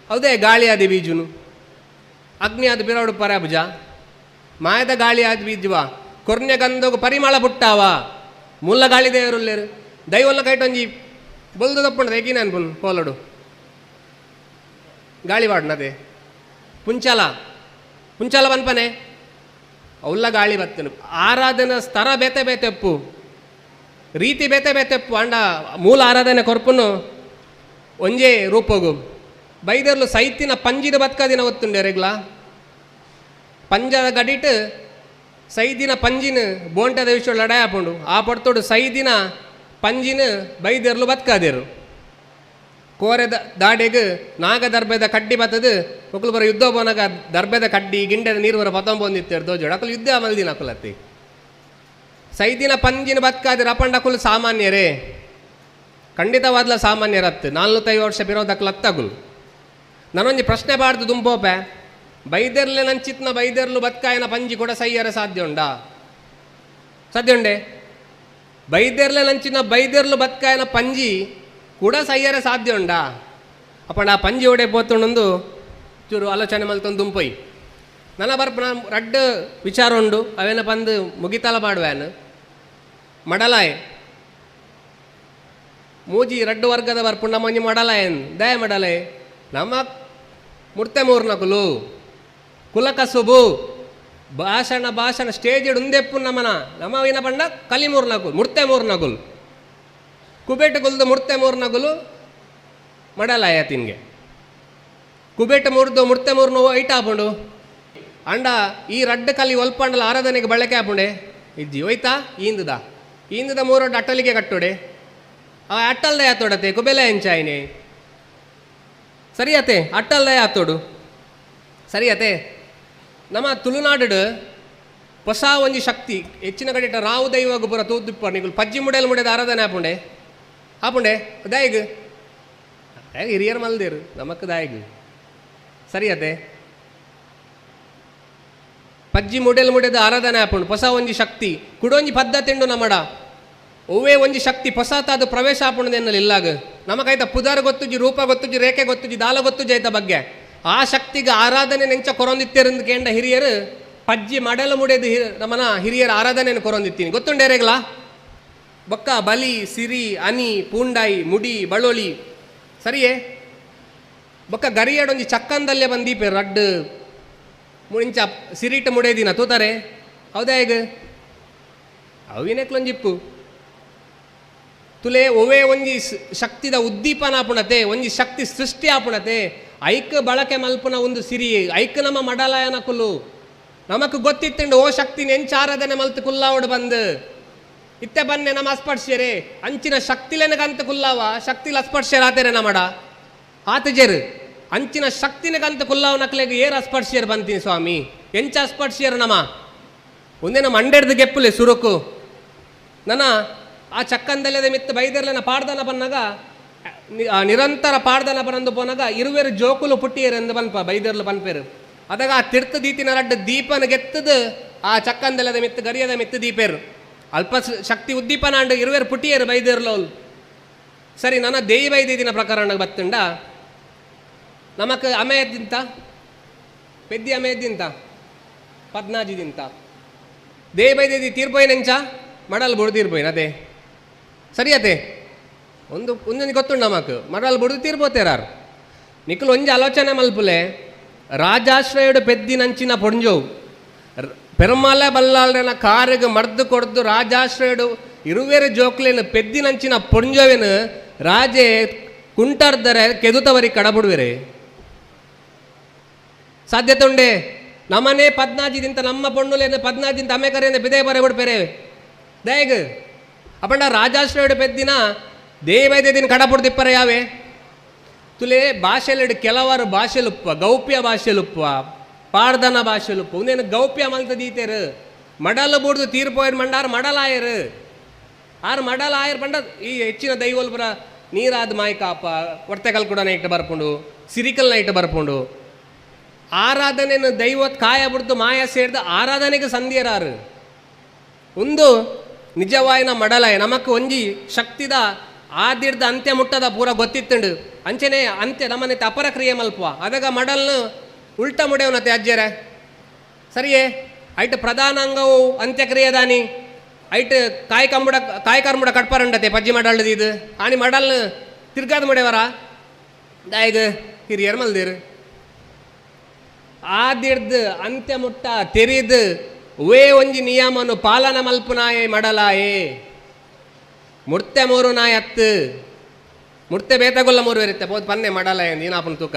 ಹೌದೇ ಗಾಳಿ ಆದ ಬೀಜುನು. ಅಗ್ನಿ ಆದ ಬಿರೋಡು ಪರಾಭುಜ. ಮಾಯದ ಗಾಳಿ ಆದ ಬೀಜವ. ಕೊರ್ನೆ ಗಂಧೋಗ ಪರಿಮಳ ಪುಟ್ಟಾವ. ಮುಲ್ಲ ಗಾಳಿ ದೇವರುಲ್ಲೇರು. ದೈವಲ್ಲ ಕೈಟೊಂಜಿ ಬೊಲ್ದು ತಪ್ಪುಂಡು ಏಕೀನ ಅನ್ಪುನ್ ಪೋಲಡು ಗಾಳಿ ವಾಡ್ನದೆ. ಪುಂಚಲ. ಪುಂಚಲ ಬನ್ಪನೆ. ಅವಲ್ಲ ಗಾಳಿ ಬತ್ತನು ಆರಾಧನ ಸ್ತರ ಬೇತೆ ಬೇತೆಪ್ಪು. ರೀತಿ ಬೇತೆ ಬೇತೆಪ್ಪು. ಅಂಡ ಮೂಲ ಆರಾಧನೆ ಕೊರ್ಪುನು ಒಂಜೇ ರೂಪಗು. ಬೈದರ್ಲು ಸೈತಿನ ಪಂಜಿದ ಬತ್ಕದಿನ ಒತ್ತುಂಡೆ ರೆಗ್ಲ. ಪಂಜದ ಗಡಿಟ್ ಸೈದಿನ ಪಂಜಿನ ಬೋಂಟದ ವಿಷಯ ಲಡಾಯ ಹಾಪುಂಡು ಆ ಪಡ್ತೋಡು ಸೈದಿನ ಪಂಜಿನ ಬೈದರ್ಲು ಬತ್ಕಾದೇರು ಕೋರೆದ ದಾಡೆಗ್ ನಾಗ ದರ್ಬೆದ ಕಡ್ಡಿ ಬತ್ತದು ಒಕ್ಕಲು ಬರ ಯುದ್ಧ ಬೋನಾಗ ದರ್ಬೆದ ಕಡ್ಡಿ, ಗಿಂಡೆದ ನೀರು ಬರೋ ಪತಂ ಬಂದಿತ್ತೇರು ದೋಜೋಡು ಅಕಲು ಯುದ್ಧ ಮಲ್ದಿನ ಅಕಲತ್ತಿ ಸೈದಿನ ಪಂಜಿನ ಬತ್ಕಾದಿರ ಅಕುಲು ಸಾಮಾನ್ಯರೇ. ಖಂಡಿತವಾದ್ಲ ಸಾಮಾನ್ಯರತ್ತು. ನಾಲ್ವತ್ತೈದು ವರ್ಷ ಬಿರೋದಕ್ಕೆ ಲತ್ತಗುಲು ನಾನೊಂದು ಪ್ರಶ್ನೆ ಬಾರ್ದು ದುಂಬೋಪೆ. ಬೈದೆರ್ಲೆ ನಂಚಿತ್ನ ಬೈದೆರ್ಲು ಬತ್ಕಾಯನ ಪಂಜಿ ಕೂಡ ಸೈಯರ ಸಾಧ್ಯ ಉಂಡ? ಸಾಧ್ಯ ಉಂಡೆ? ಬೈದೆರ್ಲೆ ನಂಚಿನ ಬೈದೆರ್ಲು ಬತ್ಕಾಯನ ಪಂಜಿ ಕೂಡ ಸೈಯರ ಸಾಧ್ಯ ಉಂಡಾ ಅಪ್ಪಂಡ ಆ ಪಂಜಿ ಒಡೆ ಪೋತುಂಡೊಂದು ಚೂರು ಆಲೋಚನೆ ಮಲ್ತೊಂದು ದುಂಪೊಯ್. ನನ್ನ ಬರ್ಪ ನಾನು ರಡ್ಡ ವಿಚಾರ ಉಂಡು. ಅವೇನ ಬಂದು ಮುಗಿತಲ ಮಾಡುವೇನು ಮಡಲಾಯ್. ಮೂಜಿ ರಡ್ಡು ವರ್ಗದ ಬರ್ಪುಂಡ ಮಂಜಿ ಮಡಲಾಯನ್? ದಯ ಮಡಲೆ ನಮ್ಮ ಮುರ್ತೆ ಮೂರ್ನಕುಲು ಕುಲ ಕಸುಬು ಭಾಷಣ ಭಾಷಣ ಸ್ಟೇಜ್ ಉಂದೆಪ್ಪು ನಮನ. ನಮವಿನ ಪಂಡ ಕಲಿ ಮೂರು ನಗುಲು ಮುರ್ತೆ ಮೂರು ಕುಬೇಟ ಗುಲ್ದ ಮುರ್ತೆ ಮೂರ್ನಗಲು ನಗುಲು ಮಡಲಾಯ ತಿನ್ಗೆ. ಕುಬೇಟ ಮುರ್ದು ಮುರ್ತೆ ಮೂರ್ನು ಐಟ ಆಪುಂಡು ಅಂಡ ಈ ರಡ್ಡ ಕಲಿ ಒಲ್ಪಂಡಲ ಆರಾಧನೆಗೆ ಬಳಕೆ ಆಪುಂಡೆ. ಇದ್ದಿ ಹೋಯ್ತಾ? ಈಂದದ. ಈಂದದ ಮೂರೊಡ್ಡು ಅಟ್ಟಲಿಗೆ ಕಟ್ಟೋಡೆ. ಅವ ಅಟ್ಟಲ್ದ ಯಾತೋಡತೆ ಕುಬೆಲ ಎಂಚಾಯ್ನೆ. ಸರಿಯತೆ ಅಟ್ಟಲ್ದ ಯಾತೋಡು ಸರಿಯತೆ. ನಮ್ಮ ತುಳುನಾಡು ಹೊಸ ಒಂಜಿ ಶಕ್ತಿ, ಹೆಚ್ಚಿನ ಕಡೆ ರಾವು ದೈವ ಗೊಬ್ಬರ ತೂದಿಪ್ಪ ನೀವು ಪಜ್ಜಿ ಮುಡೆಲ್ ಮುಡೆದ ಆರಾಧನೆ ಆಪುಂಡೆ. ದಾಯಿಗ್. ದಾಯಿಗ್ ಹಿರಿಯರು ಮಲ್ದೇರು, ನಮಕ್ ದಾಯಿಗ್. ಸರಿಯತೆ ಪಜ್ಜಿ ಮುಡೆಲ್ ಮುಡೆದ ಆರಾಧನೆ ಆಪುಂಡು ಹೊಸ ಒಂಜಿ ಶಕ್ತಿ. ಕುಡೊಂಜಿ ಪದ್ಧತಿಂಡು ನಮಡ. ಒವ್ವೇ ಒಂಜಿ ಶಕ್ತಿ ಹೊಸತಾದ ಪ್ರವೇಶ ಆಪುಂಡು ಎನ್ನಲ್ಲಿ ಇಲ್ಲಾಗ. ನಮಗೈತ ಪುದಾರ ಗೊತ್ತುಜಿ ರೂಪ ಗೊತ್ತುಜಿ ರೇಖೆ ಗೊತ್ತುಜಿ ದಾಲ ಗೊತ್ತುಜಿ ಐತ ಬಗ್ಗೆ. ಆ ಶಕ್ತಿಗೆ ಆರಾಧನೆ ನೆಂಚ ಕೊರೊಂದಿತ್ತೇರಂದು ಕೇಂಡ ಹಿರಿಯರು ಪಜ್ಜಿ ಮಡಲು ಮುಡೆದು ಹಿ ನಮ್ಮನ ಹಿರಿಯರ ಆರಾಧನೆಯನ್ನು ಕೊರೊಂದಿತ್ತೀನಿ. ಗೊತ್ತುಂಡೇರೆಗ್ಲಾ ಬೊಕ್ಕ, ಬಲಿ, ಸಿರಿ, ಅನಿ, ಪೂಂಡಾಯಿ, ಮುಡಿ, ಬಳೋಳಿ. ಸರಿಯೇ? ಬೊಕ್ಕ, ಗರಿಯಡೊಂಜಿ ಚಕ್ಕಂದಲ್ಲೇ ಬಂದೀಪೆ, ರಡ್ಡ್. ಮುಂಚ ಸಿರಿಟ ಮುಡೇದಿನ ತೂತಾರೆ. ಹೌದಾ ಈಗ ಅವಿನೆಕ್ಲೊಂಜಿಪ್ಪು. ತುಲೆ, ಒವೇ ಒಂಜಿ ಶಕ್ತಿದ ಉದ್ದೀಪನ ಆಪುಣತೆ ಒಂಜಿ ಶಕ್ತಿ ಸೃಷ್ಟಿ ಆಪುಣತೆ ಐಕ್ ಬಳಕೆ ಮಲ್ಪನ ಒಂದು ಸಿರಿ, ಐಕ್ ನಮ್ಮ ಮಡಲಾಯನ ಕುಲು ನಮಕ್ ಗೊತ್ತಿತ್ತಂಡು, ಓ ಶಕ್ತಿ ನೆಂಚಾರದನೆ ಮಲ್ತು ಕುಲ್ಲಾವಡು ಬಂದು. ಇತ್ತೆ ಬನ್ನೆ ನಮ್ಮ ಅಸ್ಪರ್ಶ್ಯರೆ ಅಂಚಿನ ಶಕ್ತಿಲೆನಗಂತ ಕುಲ್ಲಾವ, ಶಕ್ತಿಲ ಅಸ್ಪರ್ಶ್ಯರ ಆತೇನೆ ನಮಡ ಆತಜೇರು ಅಂಚಿನ ಶಕ್ತಿನಗಂತ ಕುಲ್ಲಾವ ನಕ್ಲೆಗೆ ಏರ್ ಅಸ್ಪರ್ಶ್ಯರು ಬಂತೀನಿ ಸ್ವಾಮಿ. ಎಂಚ ಅಸ್ಪರ್ಶ್ಯರು ನಮ. ಒಂದೇ ನಮ್ಮ ಅಂಡೆಡ್ದು ಗೆಪ್ಪುಲೆ ಸುರುಕು. ನನ್ನ ಆ ಚಕ್ಕಂದಲ್ಲದೆ ಮಿತ್ತ ಬೈದರ್ಲನ ಪಾಡ್ದನ ಬನ್ನಾಗ ನಿರಂತರ ಪಾಡ್ದನ ಬರಂದು ಪೋನಾಗ ಇರುವೆರು ಜೋಕುಲು ಪುಟ್ಟಿಯರು ಎಂದು ಬನ್ಪ, ಬೈದರ್ಲು ಬನ್ಪೇರು. ಅದಾಗ ಆ ತಿರ್ತ ದೀತಿನ ರಡ್ಡ ದೀಪನ ಗೆತ್ತದ ಆ ಚಕ್ಕಂದಲ್ಲದ ಮಿತ್ತ ಗರಿಯದ ಮಿತ್ತ ದೀಪೇರು. ಅಲ್ಪ ಶಕ್ತಿ ಉದ್ದೀಪನ ಅಂಡ ಇರುವೆರು ಪುಟಿಯರು ಬೈದಿರ್ಲೋಲ್ ಸರಿ, ನನ್ನ ದೇಯಿ ದಿನ ಪ್ರಕರಣ ಬತ್ತುಂಡ. ನಮಕ್ ಅಮೆಯದ್ದಿಂತ ಪೆದ್ದಿ ಅಮೆಯದ್ದಿಂತ ಪದ್ನಾಜಿದಿಂತ ದೇ ತೀರ್ಪೋಯ್ ನೆಂಚ? ಮಡಲ್ ಬುಡ್ದಿರ್ಬೋಯ್ನ ಅದೇ ಸರಿ ಅದೇ ಒಂದು, ಒಂದೊಂದು ಗೊತ್ತುಂಡು ನಮಕ್. ಮಡಲ್ ಬುಡ್ದು ತೀರ್ಬೋತೇರಾರು ನಿಖಲ್ ಒಂಜಿ ಆಲೋಚನೆ ಮಲ್ಪುಲೆ, ರಾಜಾಶ್ರಯುಡು ಪೆದ್ದಿನಂಚಿನ ಪೊಂಜೋವು. ಬಲ್ಲಾಳ್ರನ ಕಾರಿಗೆ ಮರ್ದು ಕೊಡ್ದು ರಾಜಾಶ್ರಯುಡು ಇರುವೆರು ಜೋಕ್ಲೇನು ಪೆದ್ದಿನಂಚಿನ ಪೊಂಜೋವೆನು ರಾಜೆ ಕುಂಟರ್ದರೆ ಕೆದುತವರಿ ಕಡಬುಡುವೆರೆ? ಸಾಧ್ಯತೆ ಉಂಡೆ ನಮ್ಮನೆ ಪದ್ನಾಜಿದಿಂತ ನಮ್ಮ ಪೊಣ್ಣುಲೇನು ಪದ್ನಾಜಿಂತ ಅಮೇಕರೇನು ಬಿದೇ ಬರೆ ಬಿಡ್ಪೇರೆ? ದಯಗ್, ಅಪಂಡ ರಾಜಾಶ್ರಯುಡು ಪೆದ್ದಿನ ದೇವೈದ್ಯದಿನ ಕಡಪುಡ್ದಿಪ್ಪರೆ ಯಾವೆ? ತುಲೆ ಭಾಷೆಲಿಡು ಕೆಲವರು ಭಾಷೆಲುಪ್ಪ, ಗೌಪ್ಯ ಭಾಷೆಲುಪ್ಪ. ಉಂದೇನು ಗೌಪ್ಯ ಮಲ್ತ ದೀತೇರು ಮಡಲು ಮಂಡಾರ ತೀರ್ಪೋಯರ್ ಮಂಡಾರ್ ಮಡಲಾಯರು ಆರು ಮಡಲಾಯರ್ ಪಂಡ ಈ ಹೆಚ್ಚಿನ ದೈವಲ್ ಪುರ ನೀರಾದ ಮಾಯ್ಕಾಪ ಹೊರ್ತೆಕಲ್ ಕೂಡ ಇಟ್ಟು ಬರ್ಪುಂಡು ಸಿರಿಕಲ್ನ ಇಟ್ಟು ಬರ್ಪುಂಡು. ಆರಾಧನೆಯನ್ನು ದೈವತ್ ಕಾಯ ಬಿಡ್ದು ಮಾಯ ಸೇರಿದ ಆರಾಧನೆಗೆ ಸಂಧಿಯರಾರು. ಒಂದು ನಿಜವಾಯಿನ ಮಡಲಾಯ, ನಮಕ್ ಒಂಜಿ ಶಕ್ತಿದ ಆದಿರ್ದ ಅಂತ್ಯ ಮುಟ್ಟದ ಪೂರ ಗೊತ್ತಿತ್ತುಂಡು. ಅಂಚನೆ ಅಂತ್ಯ ನಮ್ಮನೆ ಅಪರ ಕ್ರಿಯೆ ಮಲ್ಪ ಅದಾಗ ಮಡಲ್ನು ಉಲ್ಟ ಸರಿಯೇ, ಐಟ್ ಪ್ರಧಾನ ಅಂಗವು ಅಂತ್ಯಕ್ರಿಯೆದಾನಿ. ಐಟ್ ಕಾಯಿ ಕಂಬುಡ ಕಾಯಿ ಕರ್ಮುಡ ಕಟ್ಪರಂಡತೆ ಪಜ್ಜಿ ಮಡಲ್ದು ಇದು. ಆನಿ ಮಾಡಲ್ ತಿರ್ಗಾದ ಮುಡೆವರ ದಾಯಿಗ ಹಿರಿಯರ್ ಮಲ್ದಿರ್. ಆದಿಡ್ದು ಅಂತ್ಯ ಮುಟ್ಟ ತೆರಿದು ವೇ ಒಂಜಿ ನಿಯಮನು ಪಾಲನ ಮಲ್ಪುನಾಯೆ ಮಡಲಾಯೆ. ಮುರ್ತೆ ಮೂರು ನಾಯತ್ತು. ಮುಡ್ತೆ ಬೇತಗೊಲ್ಲ ಮೂರು ಇರುತ್ತೆ ಪೋದ್ ಪನ್ನೆ ಮಡಲಾಯ ನೀನಾಪನ ತೂಕ?